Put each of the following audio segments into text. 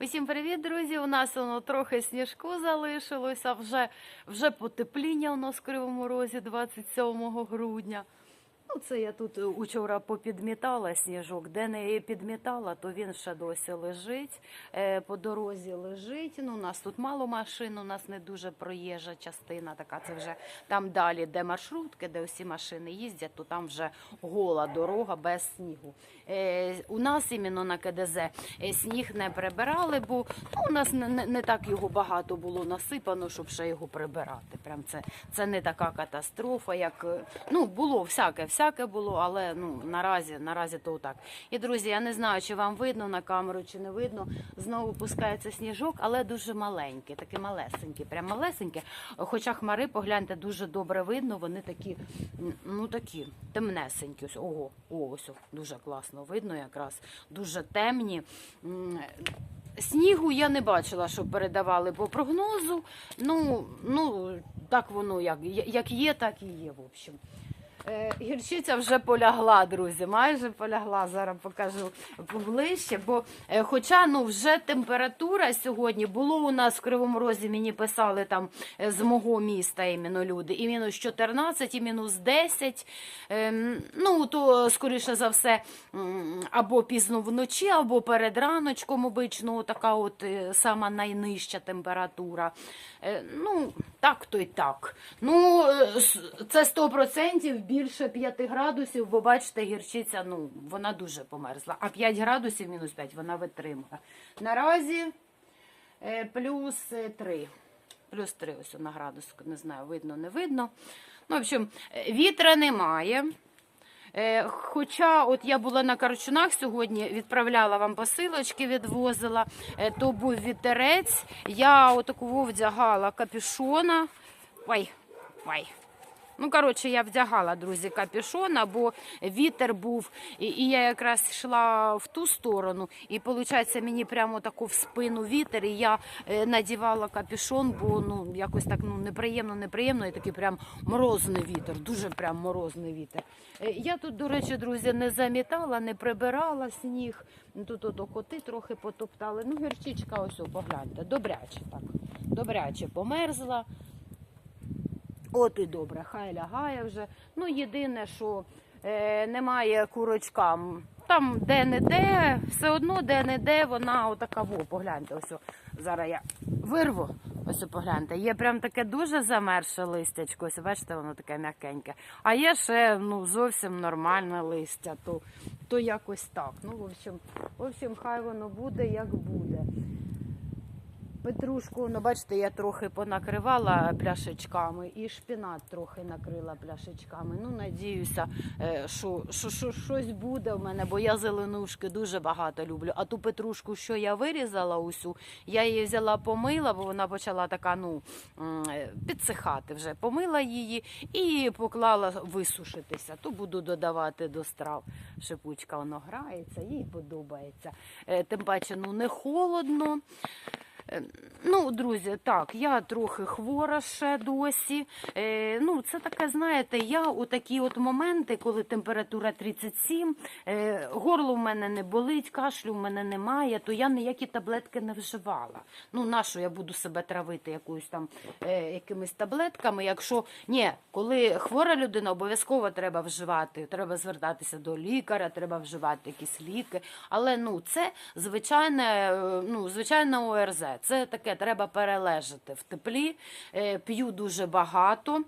Усім привіт, друзі! У нас воно трохи сніжку залишилося. Вже, вже потепління у нас в Кривому Розі 27 грудня. Ну, це я тут учора попідмітала сніжок. Де не підмітала, то він ще досі лежить. Е, по дорозі лежить. Ну, у нас тут мало машин, у нас не дуже проїжджа частина. Така це вже там далі, де маршрутки, де усі машини їздять, то там вже гола дорога без снігу. Е, у нас іменно на КДЗ е, сніг не прибирали, бо ну, у нас не, не, так його багато було насипано, щоб ще його прибирати. Прям це, це не така катастрофа, як е, ну було всяке, всяке було, але ну наразі, наразі то так. І друзі, я не знаю, чи вам видно на камеру, чи не видно. Знову пускається сніжок, але дуже маленький, такий малесенький, прям малесенький. Хоча хмари, погляньте, дуже добре видно. Вони такі, ну такі темнесенькі. Ось, ого, о, ось дуже класно видно, якраз дуже темні. Снігу я не бачила, що передавали по прогнозу. Ну, ну так воно як, як є, так і є. В общем. Е, Гірчиця вже полягла, друзі. Майже полягла. Зараз покажу поближче. Бо, е, хоча ну вже температура сьогодні було у нас в Кривому Розі, мені писали там е, з мого міста іменно люди, і мінус 14, і мінус 10. Ем, ну то скоріше за все, або пізно вночі, або перед раночком обично така от сама найнижча температура. Ну, так то й так. Ну, це 100% більше 5 градусів, бо бачите, гірчиця, ну, вона дуже померзла. А 5 градусів мінус 5 вона витримує. Наразі е, плюс 3. Плюс 3 ось на градуску, не знаю, видно, не видно. Ну, в общем, е, вітра немає. Е, Хоча от я була на Карчунах сьогодні, відправляла вам посилочки, відвозила, е, то був вітерець. Я отаку вдягала капюшона. Ой, ой. Ну, коротше, я вдягала, друзі, капюшона, бо вітер був, і, і я якраз йшла в ту сторону, і виходить, мені прямо таку в спину вітер, і я е, надівала капюшон, бо ну якось так ну неприємно, неприємно, і такий прям морозний вітер, дуже прям морозний вітер. Е, Я тут, до речі, друзі, не замітала, не прибирала сніг. Ну, Тут ото коти трохи потоптали. Ну, гірчичка, ось погляньте, добряче так. Добряче померзла. От і добре, хай лягає вже. Ну, єдине, що е, немає курочкам. Там де-не-де, все одно де-не-де вона отака, во, погляньте, ось о, зараз я вирву, ось о, погляньте. Є прям таке дуже замерше листячко, ось бачите, воно таке м'якеньке. А є ще ну, зовсім нормальне листя, то, то якось так. Ну, в общем, в общем, хай воно буде, як буде. Петрушку, ну бачите, я трохи понакривала пляшечками і шпінат трохи накрила пляшечками. Ну, надіюся, е, що, що, що щось буде в мене, бо я зеленушки дуже багато люблю. А ту петрушку, що я вирізала усю, я її взяла, помила, бо вона почала така, ну, е, підсихати вже. Помила її і поклала висушитися. То буду додавати до страв. Шипучка воно грається, їй подобається. Е, Тим паче, ну не холодно. Е, Ну, друзі, так, я трохи хвора ще досі. Е, ну, це таке, знаєте, я у такі от моменти, коли температура 37, е, горло в мене не болить, кашлю в мене немає, то я ніякі таблетки не вживала. Ну, нащо я буду себе травити якоюсь там якимись таблетками, якщо ні, коли хвора людина, обов'язково треба вживати, треба звертатися до лікаря, треба вживати якісь ліки. Але ну, це звичайне, ну, звичайне ОРЗ. Це таке треба перележати в теплі. Е, П'ю дуже багато,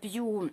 п'ю.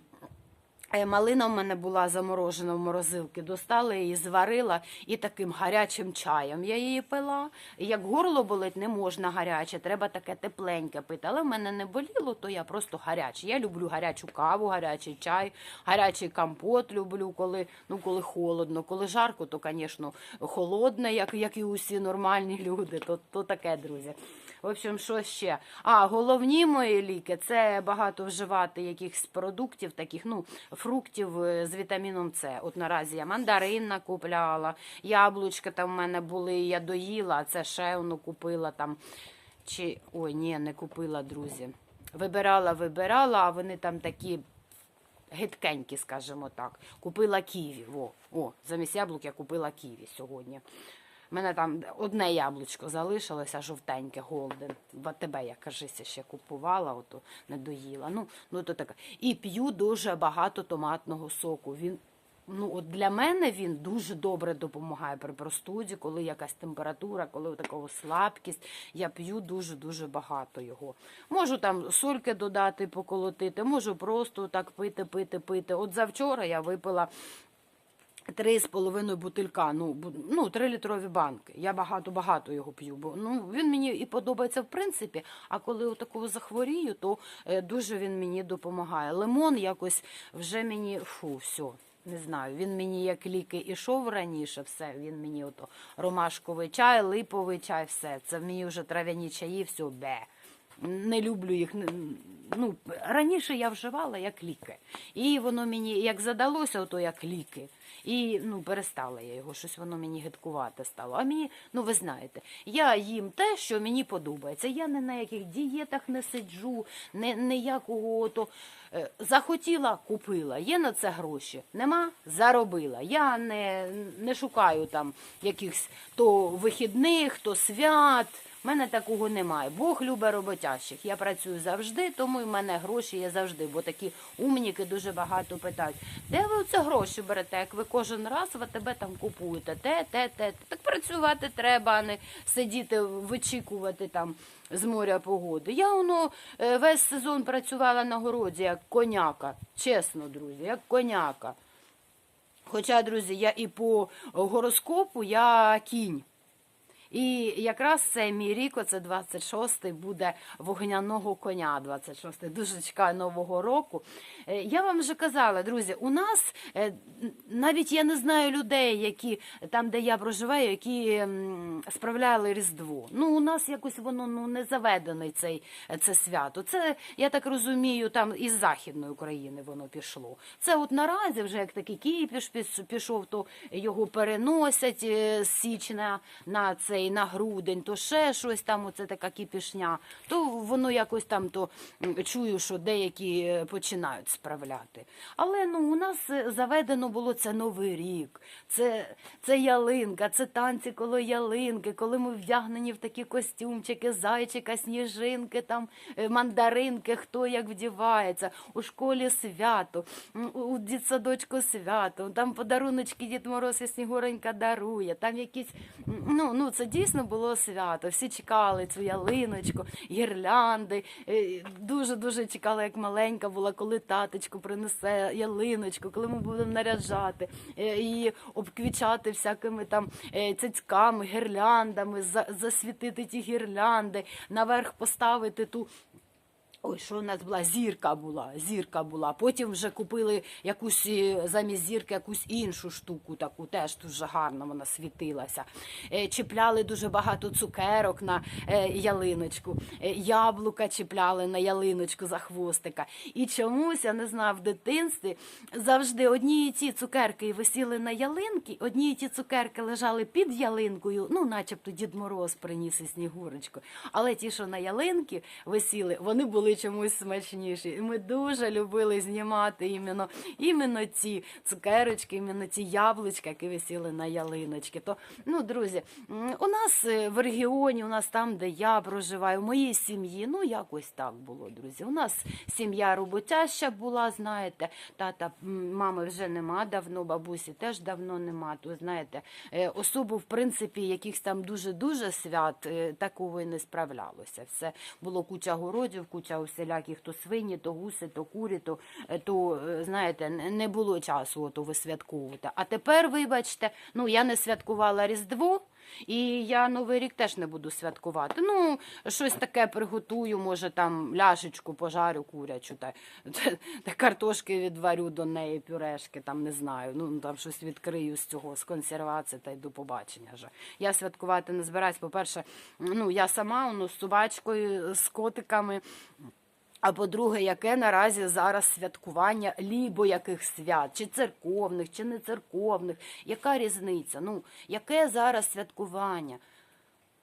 Малина в мене була заморожена в морозилки, достала її, зварила і таким гарячим чаєм я її пила. Як горло болить, не можна гаряче, треба таке тепленьке пити. Але в мене не боліло, то я просто гаряче. Я люблю гарячу каву, гарячий чай, гарячий компот люблю, коли, ну, коли холодно. Коли жарко, то, звісно, холодне, як, як і усі нормальні люди. То, то таке, друзі. В общем, що ще? А, головні мої ліки це багато вживати якихось продуктів, таких, ну, фруктів е, з вітаміном С. От наразі я мандарин накупляла, яблучка там в мене були, я доїла, а це ще воно купила там. Чи ой, ні, не купила, друзі. Вибирала, вибирала, а вони там такі гидкенькі, скажімо так. Купила ківі. Во, о, замість яблук я купила ківі сьогодні. У мене там одне яблучко залишилося, жовтеньке, голден. В АТБ я кажися ще купувала, ото не доїла. Ну, ну то таке. І п'ю дуже багато томатного соку. Він Ну, от для мене він дуже добре допомагає при простуді, коли якась температура, коли такого слабкість. Я п'ю дуже-дуже багато його. Можу там сольки додати, поколотити, можу просто так пити, пити, пити. От завчора я випила три з половиною бутилька, ну, ну, три літрові банки. Я багато-багато його п'ю, бо ну, він мені і подобається в принципі, а коли отакого захворію, то е, дуже він мені допомагає. Лимон якось вже мені, фу, все. Не знаю, він мені як ліки ішов раніше, все, він мені ото ромашковий чай, липовий чай, все. Це мені вже трав'яні чаї, все, бе. Не люблю їх. Ну, раніше я вживала як ліки. І воно мені як задалося, то як ліки. І ну, перестала я його, щось воно мені гидкувати стало. А мені, ну ви знаєте, я їм те, що мені подобається. Я не на яких дієтах не сиджу, не, ніякого то. е, Захотіла, купила, є на це гроші. Нема, заробила. Я не, не шукаю там якихось то вихідних, то свят. У мене такого немає. Бог любить роботящих. Я працюю завжди, тому і в мене гроші є завжди. Бо такі умніки дуже багато питають. Де ви оце гроші берете? Як ви кожен раз в АТБ там купуєте? Те, те, те. Так працювати треба, а не сидіти, вичікувати там з моря погоди. Я воно е, весь сезон працювала на городі як коняка. Чесно, друзі, як коняка. Хоча, друзі, я і по гороскопу я кінь. І якраз це мій рік, оце 26-й, буде вогняного коня. 26-й. Дуже чекаю нового року. Е, Я вам вже казала, друзі, у нас е, навіть я не знаю людей, які там, де я проживаю, які справляли Різдво. Ну, у нас якось воно ну не заведений цей це свято. Це я так розумію, там із західної України воно пішло. Це от наразі вже як такий піш- пішов, то його переносять е, з січня на цей на грудень, то ще щось там. Оце така кіпішня. То воно якось там то чую, що деякі е, починають справляти. Але ну у нас е, заведено було це новий рік, це, це ялинка, це танці коло ялинки, коли ми вдягнені в такі костюмчики, зайчика, сніжинки, там е, мандаринки, хто як вдівається, у школі свято, у дитсадочку свято, там подаруночки Дід Мороз і Снігуренька дарує, там якісь, ну, ну це дійсно було свято. Всі чекали цю ялиночку, гірлянди. Е, Дуже-дуже чекала, як маленька була, коли таточку принесе ялиночку, коли ми будемо наряджати е, і обквічати всякими там е, цяцьками, гірляндами, засвітити ті гірлянди, наверх поставити ту. Ой, що у нас була? Зірка була, зірка була. Потім вже купили якусь е, замість зірки якусь іншу штуку, таку теж дуже гарно вона світилася. Е, Чіпляли дуже багато цукерок на е, ялиночку, яблука чіпляли на ялиночку за хвостика. І чомусь, я не знаю, в дитинстві завжди одні і ті цукерки висіли на ялинки, одні і ті цукерки лежали під ялинкою, ну, начебто Дід Мороз приніс і Снігурочку. Але ті, що на ялинки висіли, вони були чомусь смачніші. І ми дуже любили знімати іменно, іменно ці цукерочки, іменно ці яблучка, які висіли на ялиночки. То, ну, друзі, у нас е, в регіоні, у нас там, де я проживаю, в моїй сім'ї, ну якось так було, друзі. У нас сім'я роботяща була, знаєте, тата, мами вже нема давно, бабусі теж давно нема. То знаєте, е, особу, в принципі, якихось там дуже-дуже свят е, такого і не справлялося. Все було куча городів, куча усіляких то свині, то гуси, то курі, то, е, то е, знаєте, не було часу ото висвятковувати. А тепер, вибачте, ну я не святкувала Різдво. І я Новий рік теж не буду святкувати. Ну, щось таке приготую, може там ляшечку пожарю курячу, та, та, та картошки відварю до неї, пюрешки, там не знаю. Ну там щось відкрию з цього, з консервації та й до побачення. Вже. Я святкувати не збираюсь. По-перше, ну я сама ну, з собачкою, з котиками. А по-друге, яке наразі зараз святкування лібо яких свят, чи церковних, чи не церковних, яка різниця? Ну, яке зараз святкування?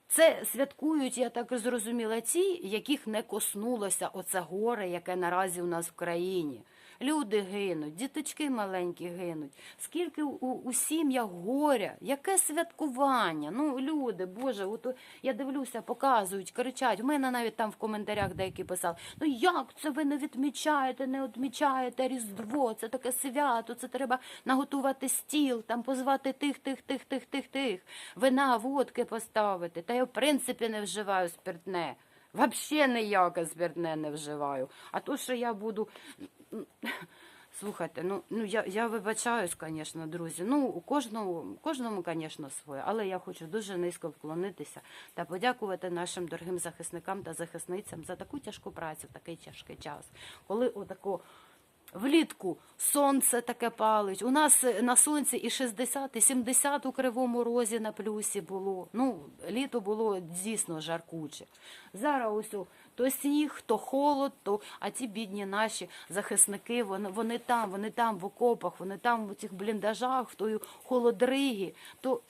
Це святкують, я так зрозуміла, ті, яких не коснулося оце горе, яке наразі у нас в країні. Люди гинуть, діточки маленькі гинуть. Скільки у, у сім'ях горя, яке святкування? Ну, люди, Боже, от я дивлюся, показують, кричать. У мене навіть там в коментарях деякі писали: ну як це ви не відмічаєте, не відмічаєте Різдво? Це таке свято, це треба наготувати стіл, там позвати тих, тих, тих, тих, тих, тих, вина, водки поставити. Та я в принципі не вживаю спиртне. Вообще ніяке збірне не вживаю. А то, що я буду. Слухайте, ну, ну я, я вибачаюсь, звісно, друзі. Ну, у кожному, кожному, звісно, своє, але я хочу дуже низько вклонитися та подякувати нашим дорогим захисникам та захисницям за таку тяжку працю в такий тяжкий час, коли отако влітку сонце таке палить. У нас е, на сонці і 60, і 70 у кривому розі на плюсі було. Ну, літо було дійсно жаркуче. Зараз ось то сніг, то холод, то а ті бідні наші захисники, вони, вони там, вони там в окопах, вони там в цих бліндажах, в тої холодригі. То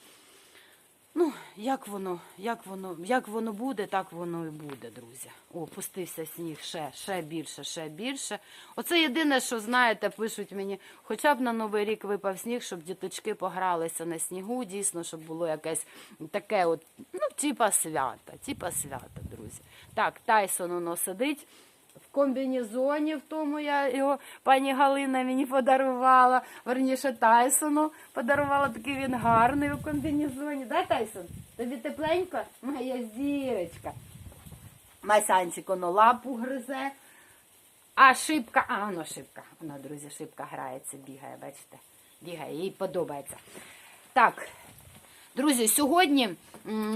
Ну, як воно, як воно, як воно буде, так воно і буде, друзі. О, пустився сніг ще, ще більше, ще більше. Оце єдине, що знаєте, пишуть мені, хоча б на Новий рік випав сніг, щоб діточки погралися на снігу, дійсно, щоб було якесь таке, от, ну, типа свята, типа свята, друзі. Так, Тайсон воно сидить. В комбінезоні, в тому я його пані Галина мені подарувала. Верніше Тайсону подарувала такий він гарний у комбінезоні. Да, Тайсон? Тобі тепленько? Моя зірочка. Масянчик воно лапу гризе. А шибка, а воно шибка. Вона, друзі, шибка грається, бігає, бачите? Бігає, їй подобається. Так, Друзі, сьогодні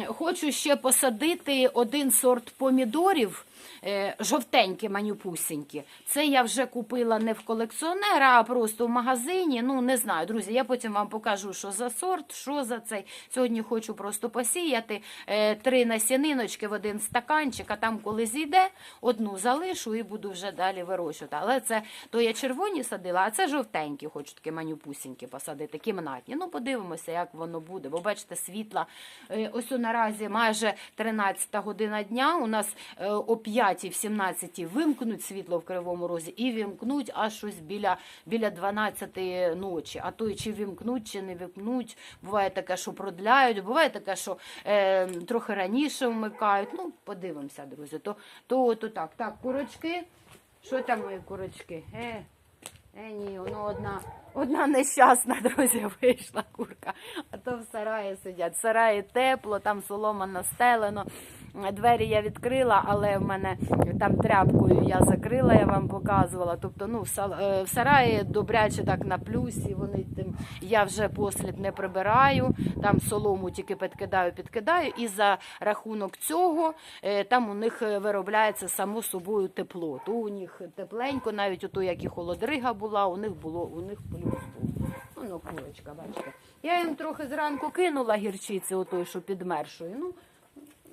хочу ще посадити один сорт помідорів. Е, жовтенькі манюпусенькі. Це я вже купила не в колекціонера, а просто в магазині. Ну, не знаю, друзі, я потім вам покажу, що за сорт, що за цей. Сьогодні хочу просто посіяти е, три насіниночки в один стаканчик, а там, коли зійде, одну залишу і буду вже далі вирощувати. Але це то я червоні садила, а це жовтенькі, хочу такі манюпусенькі посадити, кімнатні. Ну, подивимося, як воно буде. Бо бачите, світла. Е, ось наразі майже 13 година дня у нас оп'ять 9 в 17 вимкнуть світло в Кривому Розі і вимкнуть аж щось біля біля 12 ночі. А то чи вимкнуть, чи не вимкнуть. Буває таке, що продляють, буває таке, що е, трохи раніше вмикають. Ну, подивимося, друзі. То то, то так. Так, курочки. Що там мої курочки? Е, е, ні, воно одна одна нещасна, друзі, вийшла курка. А то в сараї сидять. В сараї тепло, там солома настелено. Двері я відкрила, але в мене там тряпкою я закрила, я вам показувала. Тобто, ну, в е, сараї добряче так на плюсі. Вони тим я вже послід не прибираю. Там солому тільки підкидаю, підкидаю. І за рахунок цього е, там у них е, виробляється само собою тепло. То у них тепленько, навіть ото як і холодрига була, у них було у них плюс був. Воно курочка, бачите. Я їм трохи зранку кинула гірчиці, отой, що підмершою. Ну,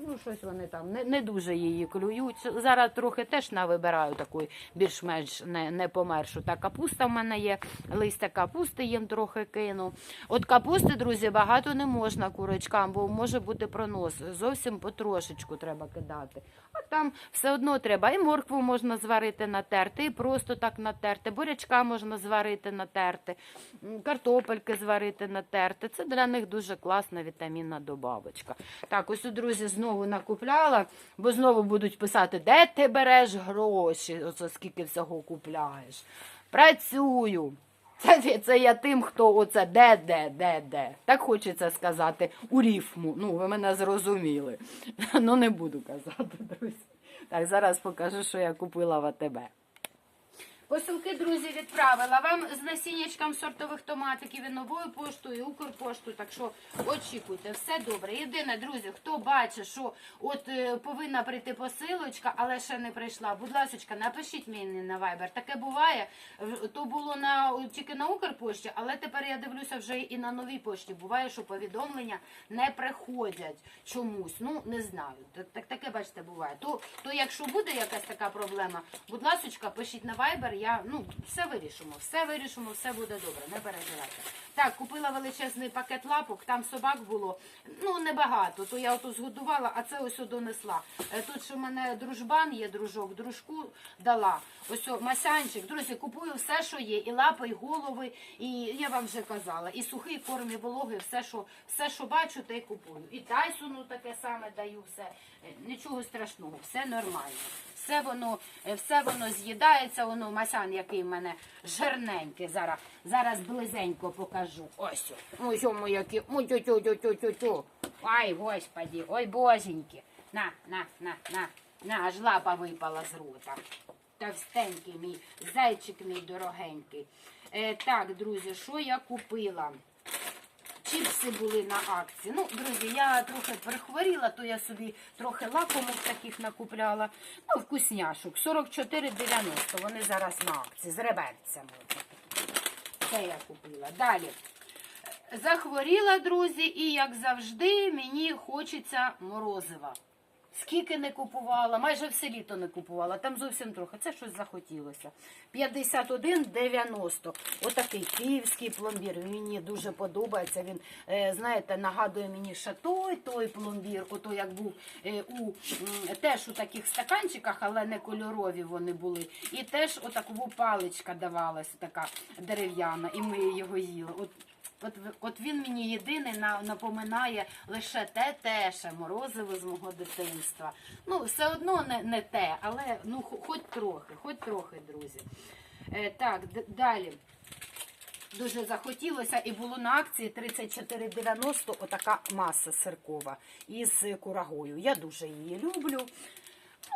Ну, щось вони там не, не дуже її клюють. Зараз трохи теж навибираю такої більш-менш не, не помершу. Та капуста в мене є, листя капусти їм трохи кину. От капусти, друзі, багато не можна курочкам, бо може бути пронос. Зовсім потрошечку треба кидати. А там все одно треба. І моркву можна зварити натерти, і просто так натерти. Бурячка можна зварити натерти, картопельки зварити натерти. Це для них дуже класна вітамінна добавочка. Так, ось, друзі, знову накупляла, бо знову будуть писати, де ти береш гроші, оце скільки всього купляєш. Працюю. Це, це я тим, хто оце де, де, де, де. Так хочеться сказати у ріфму. Ну, ви мене зрозуміли. Ну, не буду казати, друзі. Так, зараз покажу, що я купила в АТБ. Посилки, друзі, відправила вам з насіннячком сортових томатиків і новою поштою, і Укрпоштою. Так що очікуйте, все добре. Єдине, друзі, хто бачить, що от е, повинна прийти посилочка, але ще не прийшла. Будь ласка, напишіть мені на Viber. Таке буває. То було на тільки на Укрпошті, але тепер я дивлюся вже і на новій пошті. Буває, що повідомлення не приходять чомусь. Ну не знаю. Так, так таке, бачите, буває. То, то якщо буде якась така проблема, будь ласка, пишіть на Viber, я ну все вирішимо, все вирішимо, все буде добре, не переживайте. Так, купила величезний пакет лапок, там собак було ну небагато. То я ото згодувала, а це ось донесла. Е, Тут що в мене дружбан є, дружок, дружку дала. Ось о, масянчик. Друзі, купую все, що є, і лапи, і голови, і я вам вже казала, і сухий корм, і вологи, все, що все, що бачу, те й купую. І Тайсону таке саме даю, все Е, нічого страшного, все нормально. Все воно, е, все воно з'їдається, воно масян, який в мене жирненький. Зараз, зараз близенько покажу. Ось, ось о, які, ой, господі, ой, боженьки. На, на, на, на, на, аж лапа випала з рота. Товстенький мій, зайчик мій дорогенький. Е, так, друзі, що я купила? Чіпси були на акції. Ну, друзі, я трохи перехворіла, то я собі трохи лакомок таких накупляла. Ну, вкусняшок. 44,90. Вони зараз на акції з реберцями. Це я купила. Далі. Захворіла, друзі, і як завжди, мені хочеться морозива. Скільки не купувала, майже все літо не купувала, там зовсім трохи. Це щось захотілося. 51,90. Отакий київський пломбір. Мені дуже подобається. Він, е, знаєте, нагадує мені ще той, пломбір, ото як був е, у теж у таких стаканчиках, але не кольорові вони були. І теж отакова паличка давалась, така дерев'яна, і ми його їли. От От, от він мені єдиний напоминає лише те теше морозиво з мого дитинства. Ну, все одно не, не те, але ну хоч трохи, хоч трохи, друзі. Е, так, далі. Дуже захотілося і було на акції 34,90 отака маса сиркова із курагою. Я дуже її люблю.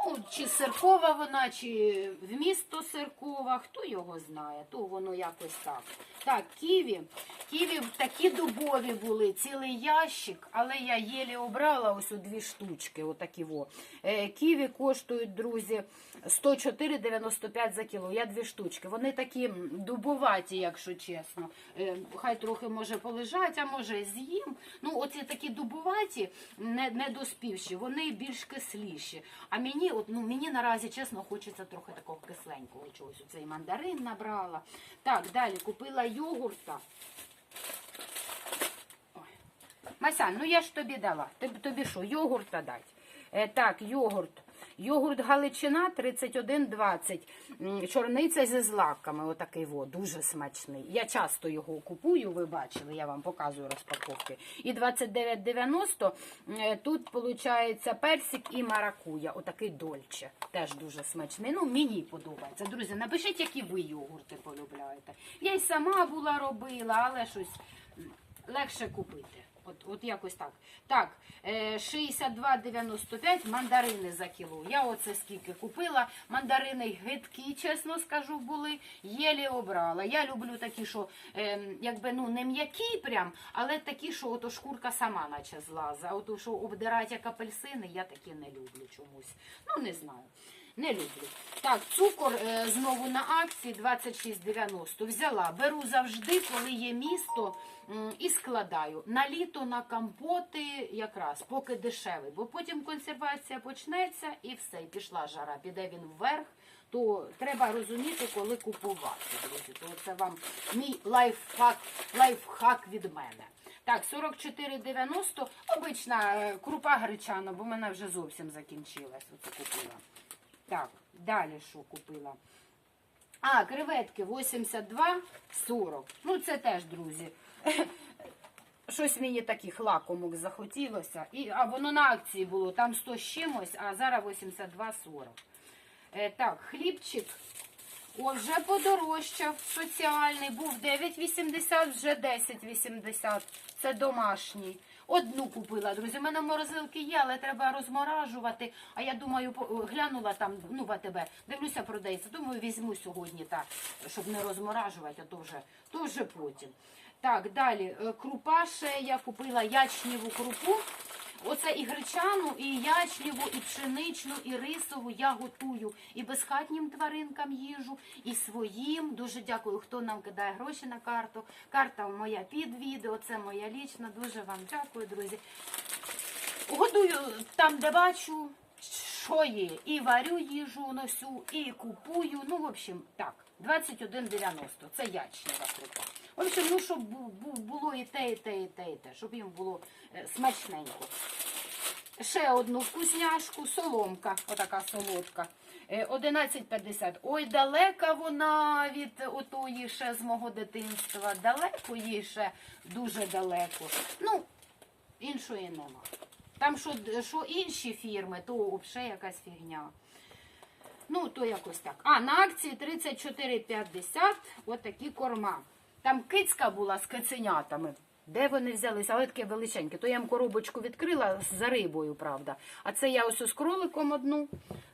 Ну, чи сиркова вона, чи вмісто сиркова, хто його знає, то воно якось так. Так, ківі. Ківі такі дубові були, цілий ящик, але я єлі обрала ось у дві штучки, отакі во. Е, ківі коштують, друзі, 104,95 за кіло. Я дві штучки. Вони такі дубоваті, якщо чесно. Е, хай трохи може полежать, а може з'їм. Ну, оці такі дубоваті, не, недоспівші, вони більш кисліші. А мені, от, ну, мені наразі, чесно, хочеться трохи такого кисленького чогось. Оцей мандарин набрала. Так, далі купила йогурта. Масян, ну я ж тобі дала. Тобі що, йогурта дати? Е, так, йогурт. Йогурт Галичина 31,20. Чорниця зі злаками, отакий во, дуже смачний. Я часто його купую, ви бачили, я вам показую розпаковки. І 29,90 е, тут виходить персик і маракуя, отакий дольче. Теж дуже смачний. Ну, мені подобається. Друзі, напишіть, які ви йогурти полюбляєте. Я й сама була робила, але щось легше купити. От, от якось так. Так, е, 62,95 мандарини за кіло. Я оце скільки купила. Мандарини гидкі, чесно скажу, були. Єлі обрала. Я люблю такі, що е, якби ну не м'які прям, але такі, що ото шкурка сама наче злаза. Ото, що обдирають як апельсини, я такі не люблю чомусь. Ну, не знаю. Не люблю. Так, цукор е, знову на акції 26,90. Взяла. Беру завжди, коли є місто, і складаю. На літо на компоти якраз, поки дешевий. Бо потім консервація почнеться і все, і пішла жара. Піде він вверх. То треба розуміти, коли купувати, друзі. То це вам мій лайфхак, лайфхак від мене. Так, 44,90. Обична е, крупа гречана, бо в мене вже зовсім закінчилась. Оце купила. Так, далі що купила? А, креветки 82,40. Ну, це теж, друзі. Щось мені таких лакомок захотілося. І, а воно на акції було, там 100 з чимось, а зараз 82,40. Е, так, хлібчик. О, вже подорожчав. Соціальний. Був 9,80, вже 10,80. Це домашній. Одну купила, друзі. У мене морозилки є, але треба розморажувати. А я думаю, глянула там, ну, в АТБ, дивлюся, продається. Думаю, візьму сьогодні так, щоб не розморажувати, а то вже, то вже потім. Так, далі. Е, Крупа ще я купила ячніву крупу. Оце і гречану, і ячніву, і пшеничну, і рисову я готую і безхатнім тваринкам їжу, і своїм. Дуже дякую, хто нам кидає гроші на карту. Карта моя під відео, це моя лічна. Дуже вам дякую, друзі. Годую там, де бачу, що є? І варю їжу носю, і купую. Ну, в общем, так, 21,90. Це ячнева крупа. Общем, ну, щоб бу- бу- було і те, і те, і те, і те, щоб їм було е, смачненько. Ще одну вкусняшку, соломка, отака солодка. Е, 11,50. Ой, далека вона від отої ще з мого дитинства. Далеко їй ще дуже далеко. Ну, іншої нема. Там що, що інші фірми, то взагалі якась фігня. Ну, то якось так. А, на акції 34,50 от такі корма. Там кицька була з киценятами. Де вони взялися? Але таке величеньке. То я їм коробочку відкрила за рибою, правда. А це я ось з кроликом одну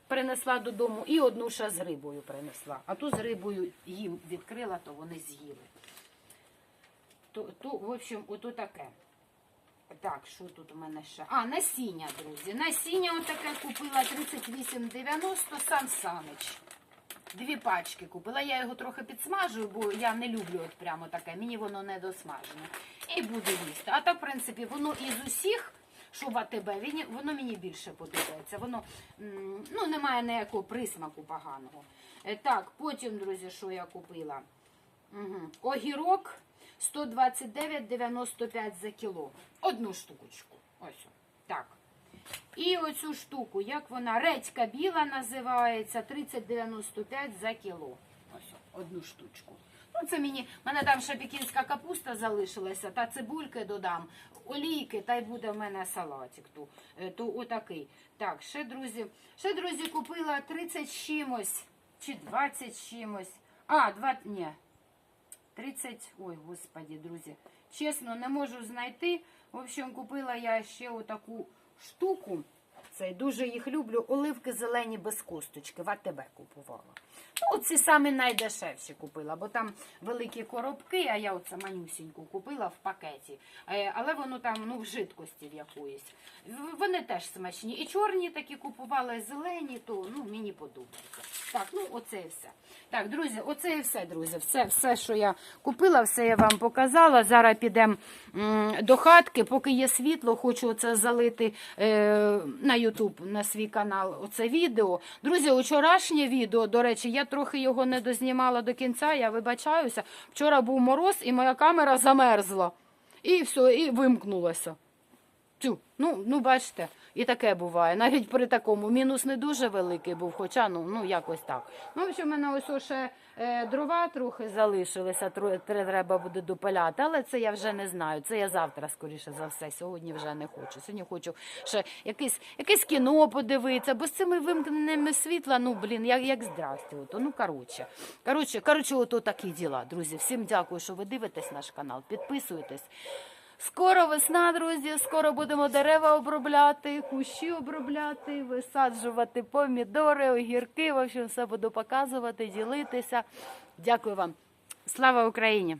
принесла додому і одну ще з рибою принесла. А ту з рибою їм відкрила, то вони з'їли. То, то, в общем, ото таке. Так, що тут у мене ще? А, насіння, друзі. Насіння отаке купила 38,90 Сан Санич. Дві пачки купила. Я його трохи підсмажую, бо я не люблю от прямо таке. Мені воно не досмажене. І буду їсти. А так, в принципі, воно із усіх, що в АТБ, воно мені більше подобається. Воно ну, не має ніякого присмаку поганого. Е, Так, потім, друзі, що я купила? Угу. Огірок 129,95 за кіло. Одну штучку. Ось. Так. І оцю штуку, як вона, редька біла називається, 30,95 за кіло. Ось, одну штучку. Ну, це мені, в мене там ще пекінська капуста залишилася, та цибульки додам, олійки, та й буде в мене салатик. То, е, то отакий. Так, ще, друзі, ще, друзі, купила 30 чимось, чи 20 чимось. А, 20, ні, 30, ой, господі, друзі, чесно, не можу знайти. В общем, купила я ще отаку штуку. Це дуже їх люблю. Оливки зелені без косточки. В АТБ купувала. Ну, оці самі найдешевші купила, бо там великі коробки, а я оце манюсіньку купила в пакеті. Е, Але воно там ну, в жидкості в якоїсь. Вони теж смачні. І чорні такі купувала, і зелені, то ну, мені подобається. Так, ну оце і все. Так, друзі, оце і все, друзі. Все, все, що я купила, все я вам показала. Зараз підемо до хатки, поки є світло, хочу оце залити е, на YouTube, на свій канал, оце відео. Друзі, вчорашнє відео, до речі, я трохи його не дознімала до кінця, я вибачаюся. Вчора був мороз і моя камера замерзла. І все, і вимкнулася. Тю, ну, ну бачите, і таке буває. Навіть при такому мінус не дуже великий був, хоча ну, ну якось так. Ну, общем, в мене ось ще е, дрова трохи залишилися, тро- треба буде допиляти, але це я вже не знаю. Це я завтра, скоріше за все. Сьогодні вже не хочу. Сьогодні хочу ще якесь, якесь кіно подивитися, бо з цими вимкненнями світла, ну блін, як, як здрасте. Ото, ну коротше. Коротше, коротше, ото такі діла. Друзі, всім дякую, що ви дивитесь наш канал. Підписуйтесь. Скоро весна, друзі, скоро будемо дерева обробляти, кущі обробляти, висаджувати помідори, огірки. В общем, все буду показувати, ділитися. Дякую вам. Слава Україні!